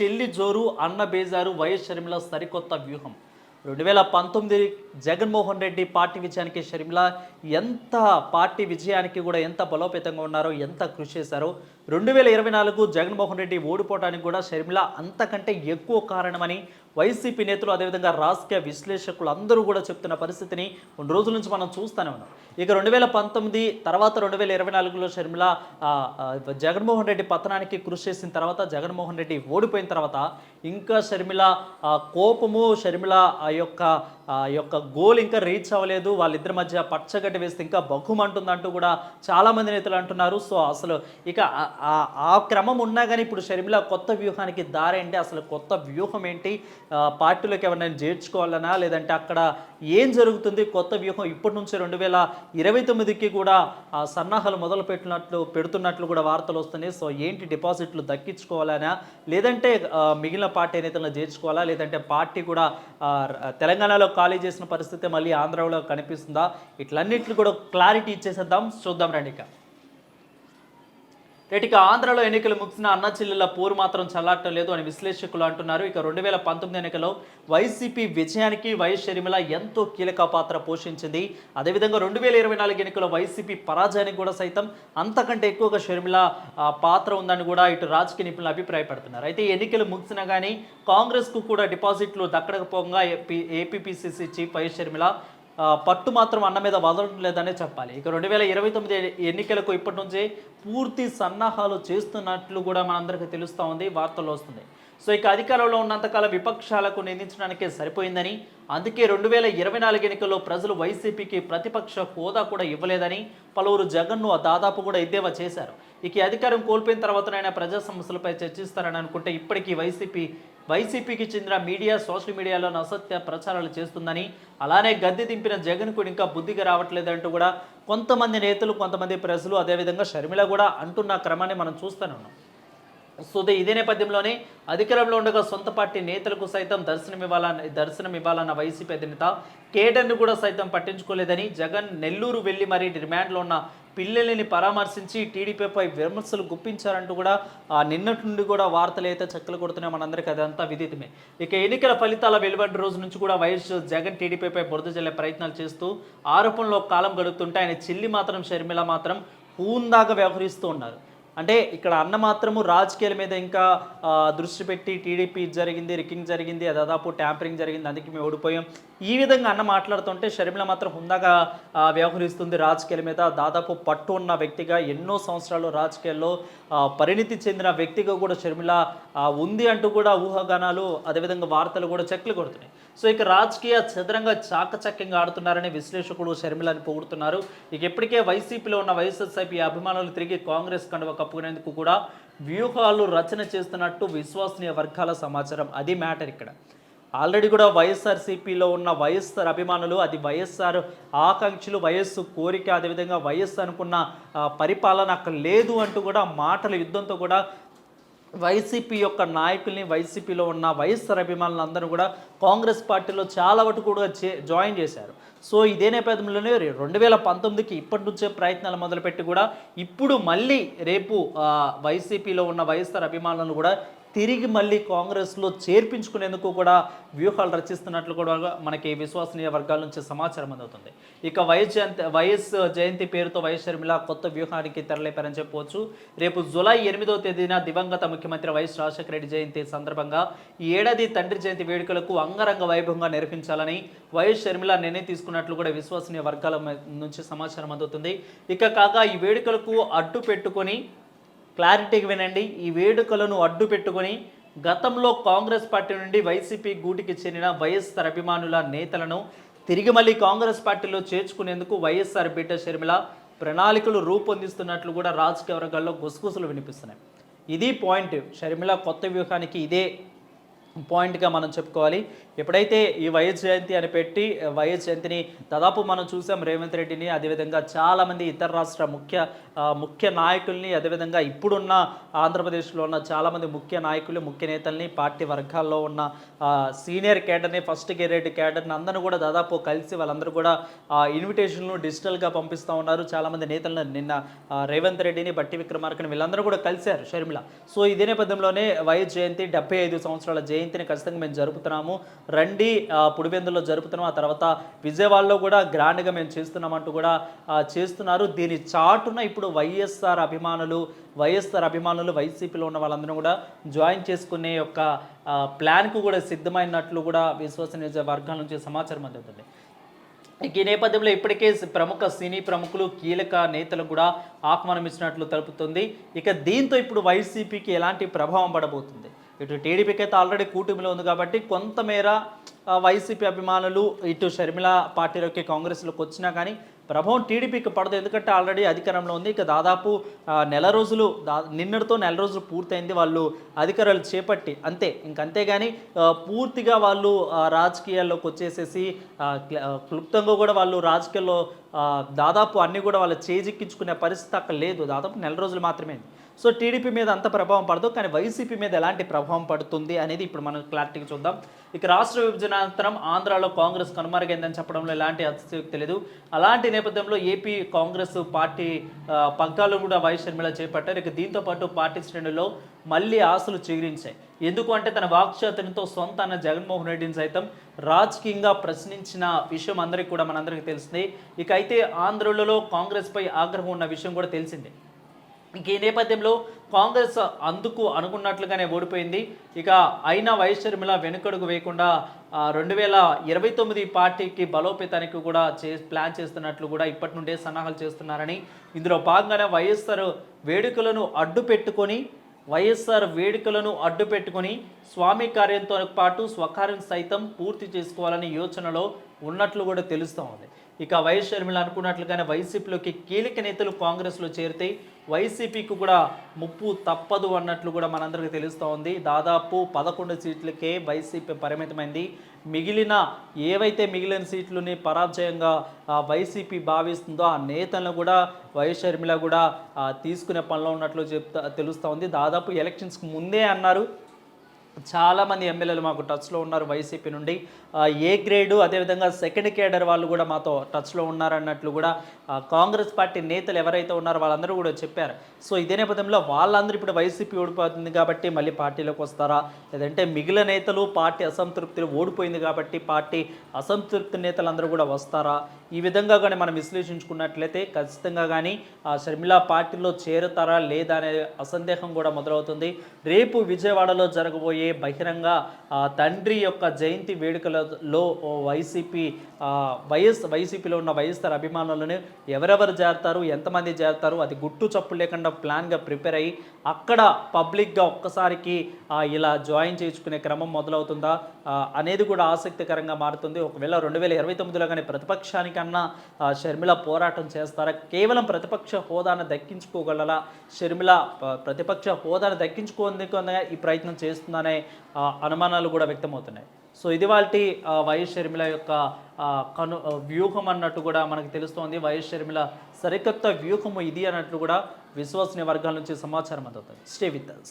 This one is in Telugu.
చెల్లి జోరు అన్న బేజారు వైఎస్ షర్మిల సరికొత్త వ్యూహం. రెండు వేల పంతొమ్మిది జగన్మోహన్ రెడ్డి పార్టీ విజయానికి షర్మిల ఎంత పార్టీ విజయానికి కూడా ఎంత బలోపేతంగా ఉన్నారో ఎంత కృషి చేశారో రెండు వేల ఇరవై నాలుగు జగన్మోహన్ రెడ్డి ఓడిపోవడానికి కూడా షర్మిల అంతకంటే ఎక్కువ కారణమని వైసీపీ నేతలు అదేవిధంగా రాజకీయ విశ్లేషకులు అందరూ కూడా చెప్తున్న పరిస్థితిని కొన్ని రోజుల నుంచి మనం చూస్తూనే ఉన్నాం. ఇక రెండు వేల పంతొమ్మిది తర్వాత రెండు వేల ఇరవై నాలుగులో షర్మిల జగన్మోహన్ రెడ్డి పతనానికి కృషి చేసిన తర్వాత జగన్మోహన్ రెడ్డి ఓడిపోయిన తర్వాత ఇంకా షర్మిల కోపము షర్మిల ఆ యొక్క యొక్క గోల్ ఇంకా రీచ్ అవ్వలేదు. వాళ్ళిద్దరి మధ్య పచ్చగడ్డి వేస్తే ఇంకా బహుమంటుందంటూ కూడా చాలామంది నేతలు అంటున్నారు. సో అసలు ఇక ఆ- ఆ- క్రమం ఉన్నా కానీ ఇప్పుడు షర్మిల కొత్త వ్యూహానికి దారేంటి? అసలు కొత్త వ్యూహం ఏంటి? పార్టీలోకి ఎవరైనా చేర్చుకోవాలనా? లేదంటే అక్కడ ఏం జరుగుతుంది? కొత్త వ్యూహం ఇప్పటి నుంచి రెండు వేల ఇరవై తొమ్మిదికి కూడా ఆ సన్నాహాలు మొదలు పెట్టినట్లు పెడుతున్నట్లు కూడా వార్తలు వస్తున్నాయి. సో ఏంటి డిపాజిట్లు దక్కించుకోవాలనా? లేదంటే మిగిలిన పార్టీ నేతలను చేర్చుకోవాలా? లేదంటే పార్టీ కూడా తెలంగాణలో ఖాళీ చేసిన పరిస్థితి మళ్ళీ ఆంధ్రాలో కనిపిస్తుందా? ఇట్లన్నిట్లు కూడా క్లారిటీ ఇచ్చేసేద్దాం. చూద్దాం రండి ఇక రేటిక ఆంధ్రలో ఎన్నికలు ముగిసిన అన్న చెల్లెల పోరు మాత్రం చల్లారటం లేదు అని విశ్లేషకులు అంటున్నారు. ఇక రెండు వేల పంతొమ్మిది ఎన్నికలో వైసీపీ విజయానికి వైఎస్ షర్మిల ఎంతో కీలక పాత్ర పోషించింది. అదేవిధంగా రెండు వేల ఇరవై నాలుగు ఎన్నికల వైసీపీ పరాజయానికి కూడా సైతం అంతకంటే ఎక్కువగా షర్మిల పాత్ర ఉందని కూడా ఇటు రాజకీయ నిపుణులు అభిప్రాయపడుతున్నారు. అయితే ఎన్నికలు ముగిసినా కానీ కాంగ్రెస్కు కూడా డిపాజిట్లు దక్కడకపోగా AP APPCC chief YS Sharmila పట్టు మాత్రం అన్న మీద వదలడం లేదనే చెప్పాలి. ఇక రెండు వేల ఇరవై తొమ్మిది ఎన్నికలకు ఇప్పటి నుంచే పూర్తి సన్నాహాలు చేస్తున్నట్లు కూడా మనందరికీ తెలుస్తూ ఉంది వార్తల్లో వస్తుంది. సో ఇక అధికారంలో ఉన్నంతకాలం విపక్షాలకు నిందించడానికే సరిపోయిందని అందుకే రెండు వేల ఇరవై నాలుగు ఎన్నికల్లో ప్రజలు వైసీపీకి ప్రతిపక్ష హోదా కూడా ఇవ్వలేదని పలువురు జగన్ను దాదాపు కూడా ఎద్దేవా చేశారు. ఇక అధికారం కోల్పోయిన తర్వాతనైనా ప్రజా సమస్యలపై చర్చిస్తారని అనుకుంటే ఇప్పటికీ వైసీపీ వైసీపీకి చెందిన మీడియా సోషల్ మీడియాలో అసత్య ప్రచారాలు చేస్తుందని అలానే గద్దె దింపిన జగన్ కూడా ఇంకా బుద్ధిగా రావట్లేదంటూ కూడా కొంతమంది నేతలు కొంతమంది ప్రజలు అదేవిధంగా షర్మిల కూడా అంటున్న క్రమాన్ని మనం చూస్తూనే ఉన్నాం. సో దే- ఇదే నేపథ్యంలోనే అధికారంలో ఉండగా సొంత పార్టీ నేతలకు సైతం దర్శనం ఇవ్వాలన్న దర్శనం ఇవ్వాలన్న వైసీపీ అధినేత కేడర్ను కూడా సైతం పట్టించుకోలేదని జగన్ నెల్లూరు వెళ్ళి మరీ డిమాండ్లో ఉన్న పిల్లల్ని పరామర్శించి టీడీపీపై విమర్శలు గుప్పించారంటూ కూడా ఆ నిన్నటి నుండి కూడా వార్తలు అయితే చక్కలు కొడుతున్నాయి మనందరికీ అదంతా విదితమే. ఇక ఎన్నికల ఫలితాల వెలువడి రోజు నుంచి కూడా వైఎస్ జగన్ టీడీపీపై బురద జల్లే ప్రయత్నాలు చేస్తూ ఆరోపణలో కాలం గడుపుతుంటే ఆయన చెల్లి మాత్రం షర్మిల మాత్రం పూందాగా వ్యవహరిస్తూ ఉన్నారు. అంటే ఇక్కడ అన్న మాత్రము రాజకీయాల మీద ఇంకా దృష్టి పెట్టి టీడీపీ జరిగింది రికింగ్ జరిగింది దాదాపు ట్యాంపరింగ్ జరిగింది అందుకే మేము ఓడిపోయాం. ఈ విధంగా అన్న మాట్లాడుతుంటే షర్మిల మాత్రం హుందాగా వ్యవహరిస్తుంది రాజకీయాల మీద. దాదాపు పట్టు ఉన్న వ్యక్తిగా ఎన్నో సంవత్సరాలు రాజకీయాల్లో పరిణితి చెందిన వ్యక్తిగా కూడా షర్మిల ఉంది అంటూ కూడా ఊహాగానాలు అదేవిధంగా వార్తలు కూడా చెక్లు కొడుతున్నాయి. సో ఇక రాజకీయ చదరంగా చాకచక్యంగా ఆడుతున్నారని విశ్లేషకుడు షర్మిలని పొగుడుతున్నారు. ఇక ఇప్పటికే వైసీపీలో ఉన్న వైఎస్ఎస్ఐపీ అభిమానులు తిరిగి కాంగ్రెస్ కండువ కప్పుకునేందుకు కూడా వ్యూహాలు రచన చేస్తున్నట్టు విశ్వసనీయ వర్గాల సమాచారం. అది మ్యాటర్ ఇక్కడ. ఆల్రెడీ కూడా వైఎస్ఆర్సీపీలో ఉన్న వైఎస్ఆర్ అభిమానులు అది వైఎస్ఆర్ ఆకాంక్షలు వయస్సు కోరిక అదేవిధంగా వయస్సు అనుకున్న పరిపాలన అక్కడ లేదు అంటూ కూడా మాటల యుద్ధంతో కూడా వైసీపీ యొక్క నాయకుల్ని వైసీపీలో ఉన్న వైఎస్ఆర్ అభిమానులు అందరూ కూడా కాంగ్రెస్ పార్టీలో చాలా వరకు కూడా చే జాయిన్ చేశారు. సో ఇదే నేపథ్యంలోనే రెండు వేల పంతొమ్మిదికి ఇప్పటి నుంచే ప్రయత్నాలు మొదలుపెట్టి కూడా ఇప్పుడు మళ్ళీ రేపు వైసీపీలో ఉన్న వైఎస్ఆర్ అభిమానులను కూడా తిరిగి మళ్ళీ కాంగ్రెస్లో చేర్పించుకునేందుకు కూడా వ్యూహాలు రచిస్తున్నట్లు కూడా మనకి విశ్వసనీయ వర్గాల నుంచి సమాచారం అందుతుంది. ఇక వైఎస్ జయంతి వైఎస్ జయంతి పేరుతో వైఎస్ షర్మిల కొత్త వ్యూహానికి తెరలేపారని చెప్పవచ్చు. రేపు జులై ఎనిమిదో తేదీన దివంగత ముఖ్యమంత్రి వైఎస్ రాజశేఖర రెడ్డి జయంతి సందర్భంగా ఈ ఏడాది తండ్రి జయంతి వేడుకలకు అంగరంగ వైభవంగా నిర్వహించాలని వైఎస్ షర్మిల నిర్ణయం తీసుకున్నట్లు కూడా విశ్వసనీయ వర్గాల నుంచి సమాచారం అందుతుంది. ఇక కాగా ఈ వేడుకలకు అడ్డు పెట్టుకొని క్లారిటీగా వినండి. ఈ వేడుకలను అడ్డు పెట్టుకొని గతంలో కాంగ్రెస్ పార్టీ నుండి వైసీపీ గూటికి చెందిన వైఎస్ఆర్ అభిమానుల నేతలను తిరిగి మళ్ళీ కాంగ్రెస్ పార్టీలో చేర్చుకునేందుకు వైఎస్ఆర్ బిడ్డ షర్మిల ప్రణాళికలు రూపొందిస్తున్నట్లు కూడా రాజకీయ వర్గాల్లో గుసగుసలు వినిపిస్తున్నాయి. ఇది పాయింట్. షర్మిల కొత్త వ్యూహానికి ఇదే పాయింట్గా మనం చెప్పుకోవాలి. ఎప్పుడైతే ఈ వైఎస్ జయంతి అని పెట్టి వైఎస్ జయంతిని దాదాపు మనం చూసాం రేవంత్ రెడ్డిని అదేవిధంగా చాలామంది ఇతర రాష్ట్ర ముఖ్య ముఖ్య నాయకుల్ని అదేవిధంగా ఇప్పుడున్న ఆంధ్రప్రదేశ్లో ఉన్న చాలామంది ముఖ్య నాయకులు ముఖ్య నేతల్ని పార్టీ వర్గాల్లో ఉన్న సీనియర్ క్యాడర్ని ఫస్ట్ గ్రేడ్ క్యాడర్ని అందరూ కూడా దాదాపు కలిసి వాళ్ళందరూ కూడా ఇన్విటేషన్లు డిజిటల్గా పంపిస్తూ ఉన్నారు. చాలామంది నేతలను నిన్న రేవంత్ రెడ్డిని బట్టి విక్రమార్కని వీళ్ళందరూ కూడా కలిశారు షర్మిల. సో ఇదే నేపథ్యంలోనే వైఎస్ జయంతి డెబ్బై ఐదు సంవత్సరాల జయంతిని ఖచ్చితంగా మేము జరుపుతున్నాము. రండి ఆ, పుడిబెందులో జరుపుతున్నాం ఆ తర్వాత విజయవాడలో కూడా గ్రాండ్గా మేము చేస్తున్నామంటూ కూడా చేస్తున్నారు. దీని చాటున ఇప్పుడు వైఎస్ఆర్ అభిమానులు వైఎస్ఆర్ అభిమానులు వైసీపీలో ఉన్న వాళ్ళందరూ కూడా జాయిన్ చేసుకునే యొక్క ప్లాన్కు కూడా సిద్ధమైనట్లు కూడా విశ్వసనీయ వర్గాల నుంచి సమాచారం అందుతుంది ఈ నేపథ్యంలో ఇప్పటికే ప్రముఖ సినీ ప్రముఖులు కీలక నేతలు కూడా ఆహ్వానం ఇచ్చినట్లు తెలుపుతుంది. ఇక దీంతో ఇప్పుడు వైసీపీకి ఎలాంటి ప్రభావం పడబోతుంది? ఇటు టీడీపీకి అయితే ఆల్రెడీ కూటమిలో ఉంది కాబట్టి కొంతమేర వైసీపీ అభిమానులు ఇటు షర్మిల పార్టీలోకి కాంగ్రెస్లోకి వచ్చినా కానీ ప్రభావం టీడీపీకి పడదు. ఎందుకంటే ఆల్రెడీ అధికారంలో ఉంది. ఇక దాదాపు నెల రోజులు దా నిన్నటితో నెల రోజులు పూర్తయింది వాళ్ళు అధికారాలు చేపట్టి. అంతే. ఇంకంతేగాని కానీ పూర్తిగా వాళ్ళు రాజకీయాల్లోకి వచ్చేసేసి క్లుప్తంగా కూడా వాళ్ళు రాజకీయాల్లో దాదాపు అన్నీ కూడా వాళ్ళు చేజిక్కించుకునే పరిస్థితి అక్కడ లేదు. దాదాపు నెల రోజులు మాత్రమే సో టీడీపీ మీద అంత ప్రభావం పడదు కానీ వైసీపీ మీద ఎలాంటి ప్రభావం పడుతుంది అనేది ఇప్పుడు మనం క్లారిటీగా చూద్దాం. ఇక రాష్ట్ర విభజన అనంతరం ఆంధ్రాలో కాంగ్రెస్ కనుమరుగైందని చెప్పడంలో ఎలాంటి అతిశయోక్తి లేదు. అలాంటి నేపథ్యంలో ఏపీ కాంగ్రెస్ పార్టీ పగ్గాలు కూడా వైస్ షర్మిల చేపట్టారు. ఇక దీంతో పాటు పార్టీ శ్రేణుల్లో మళ్ళీ ఆశలు చిగురించాయి ఎందుకు అంటే తన వాక్చాతునితో సొంత అన్న జగన్మోహన్ రెడ్డిని సైతం రాజకీయంగా ప్రశ్నించిన విషయం అందరికీ కూడా మనందరికీ తెలిసింది. ఇక అయితే ఆంధ్రులలో కాంగ్రెస్పై ఆగ్రహం ఉన్న విషయం కూడా తెలిసిందే. ఈ నేపథ్యంలో కాంగ్రెస్ అందుకు అనుకున్నట్లుగానే ఓడిపోయింది. ఇక అయినా వైఎస్ షర్మిల వెనుకడుగు వేయకుండా రెండు వేల ఇరవై తొమ్మిది పార్టీకి బలోపేతానికి కూడా చే ప్లాన్ చేస్తున్నట్లు కూడా ఇప్పటి నుండే సన్నాహాలు చేస్తున్నారని ఇందులో భాగంగానే వైఎస్ఆర్ వేడుకలను అడ్డు పెట్టుకొని వైఎస్ఆర్ వేడుకలను అడ్డు పెట్టుకొని స్వామి కార్యంతో పాటు స్వకార్యం సైతం పూర్తి చేసుకోవాలని యోచనలో ఉన్నట్లు కూడా తెలుస్తూ ఉంది. ఇక వైఎస్ షర్మిల అనుకున్నట్లుగానే వైసీపీలోకి కీలక నేతలు కాంగ్రెస్లో చేరితే వైసీపీకి కూడా ముప్పు తప్పదు అన్నట్లు కూడా మనందరికీ తెలుస్తూ ఉంది. దాదాపు పదకొండు సీట్లకే వైసీపీ పరిమితమైంది. మిగిలిన ఏవైతే మిగిలిన సీట్లని పరాజయంగా వైసీపీ భావిస్తుందో ఆ నేతలను కూడా వైఎస్ షర్మిల కూడా తీసుకునే పనిలో ఉన్నట్లు చెప్తా తెలుస్తూ ఉంది. దాదాపు ఎలక్షన్స్కి ముందే అన్నారు. చాలామంది ఎమ్మెల్యేలు మాకు టచ్లో ఉన్నారు వైసీపీ నుండి. ఏ గ్రేడు అదేవిధంగా సెకండ్ కేడర్ వాళ్ళు కూడా మాతో టచ్లో ఉన్నారన్నట్లు కూడా కాంగ్రెస్ పార్టీ నేతలు ఎవరైతే ఉన్నారో వాళ్ళందరూ కూడా చెప్పారు. సో ఇదే నేపథ్యంలో వాళ్ళందరూ ఇప్పుడు వైసీపీ ఓడిపోతుంది కాబట్టి మళ్ళీ పార్టీలోకి వస్తారా? లేదంటే మిగిలిన నేతలు పార్టీ అసంతృప్తిలో ఓడిపోయింది కాబట్టి పార్టీ అసంతృప్తి నేతలందరూ కూడా వస్తారా? ఈ విధంగా కానీ మనం విశ్లేషించుకున్నట్లయితే ఖచ్చితంగా కానీ ఆ షర్మిల పార్టీలో చేరుతారా లేదా అనే అసందేహం కూడా మొదలవుతుంది. రేపు విజయవాడలో జరగబోయే బహిరంగ తండ్రి యొక్క జయంతి వేడుకలలో వైసీపీ వైఎస్ వైసీపీలో ఉన్న వైఎస్ఆర్ అభిమానులను ఎవరెవరు చేరతారు ఎంతమంది చేరతారు అది గుట్టు చప్పు లేకుండా ప్లాన్గా ప్రిపేర్ అయ్యి అక్కడ పబ్లిక్గా ఒక్కసారికి ఇలా జాయిన్ చేయించుకునే క్రమం మొదలవుతుందా అనేది కూడా ఆసక్తికరంగా మారుతుంది. ఒకవేళ రెండు వేల ఇరవై తొమ్మిదిలో కానీ ప్రతిపక్షానికి కన్నా షర్మిల పోరాటం చేస్తారా? కేవలం ప్రతిపక్ష హోదాను దక్కించుకోగలరా? షర్మిల ప్రతిపక్ష హోదాను దక్కించుకోందుకు ఈ ప్రయత్నం చేస్తుందనే అనుమానాలు కూడా వ్యక్తమవుతున్నాయి. సో ఇది వాళ్ళ వైఎస్ షర్మిల యొక్క కను వ్యూహం అన్నట్టు కూడా మనకు తెలుస్తోంది. వైఎస్ షర్మిల సరికొత్త వ్యూహము ఇది అన్నట్లు కూడా విశ్వసనీయ వర్గాల నుంచి సమాచారం అందుతుంది. Stay with us